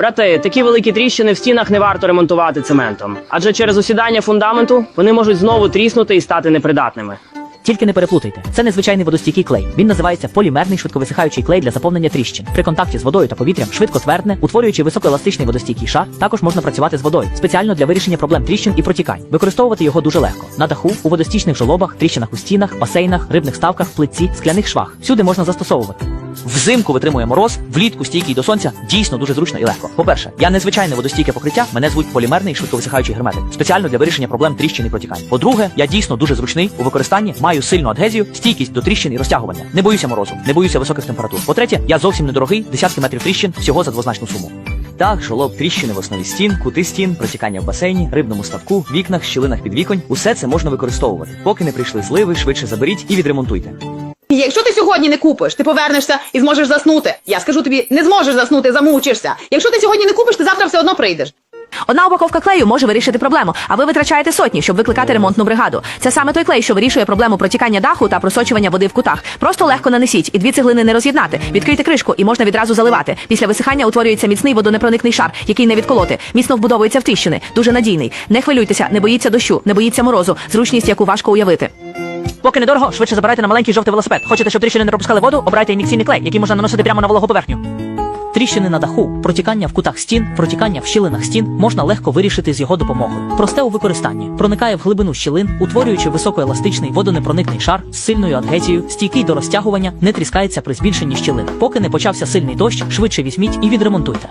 Брати, такі великі тріщини в стінах не варто ремонтувати цементом, адже через осідання фундаменту вони можуть знову тріснути і стати непридатними. Тільки не переплутайте. Це незвичайний водостійкий клей. Він називається полімерний швидковисихаючий клей для заповнення тріщин. При контакті з водою та повітрям швидко твердне, утворюючи високоеластичний водостійкий шар. Також можна працювати з водою спеціально для вирішення проблем тріщин і протікань. Використовувати його дуже легко. На даху, у водостічних жолобах, тріщинах у стінах, басейнах, рибних ставках, плитці, скляних швах. Всюди можна застосовувати. Взимку витримує мороз, влітку стійкий до сонця, дійсно дуже зручно і легко. По-перше, я незвичайне водостійке покриття, мене звуть полімерний швидковисихаючий герметик, спеціально для вирішення проблем тріщин і протікань. По-друге, я дійсно дуже зручний у використанні, маю сильну адгезію, стійкість до тріщин і розтягування. Не боюся морозу, не боюся високих температур. По-третє, я зовсім недорогий, десятки метрів тріщин, всього за двозначну суму. Так, жолоб, тріщини в основі стін, кути стін, протікання в басейні, рибному ставку, вікнах, щілинах під віконь. Усе це можна використовувати. Поки не прийшли зливи, швидше заберіть і відремонтуйте. Якщо ти сьогодні не купиш, ти повернешся і зможеш заснути. Я скажу тобі, не зможеш заснути, замучишся. Якщо ти сьогодні не купиш, ти завтра все одно прийдеш. Одна упаковка клею може вирішити проблему, а ви витрачаєте сотні, щоб викликати ремонтну бригаду. Це саме той клей, що вирішує проблему протікання даху та просочування води в кутах. Просто легко нанесіть, і дві цеглини не роз'єднати. Відкрийте кришку і можна відразу заливати. Після висихання утворюється міцний водонепроникний шар, який не відколоти. Міцно вбудовується в тріщини. Дуже надійний. Не хвилюйтеся, не боїться дощу, не боїться морозу. Зручність, яку важко уявити. Поки недорого, швидше забирайте на маленький жовтий велосипед. Хочете, щоб тріщини не пропускали воду, обирайте ін'єкційний клей, який можна наносити прямо на вологу поверхню. Тріщини на даху, протікання в кутах стін, протікання в щілинах стін можна легко вирішити з його допомогою. Просте у використанні, проникає в глибину щілин, утворюючи високоеластичний водонепроникний шар з сильною адгезією, стійкий до розтягування, не тріскається при збільшенні щілин. Поки не почався сильний дощ, швидше візьміть і відремонтуйте.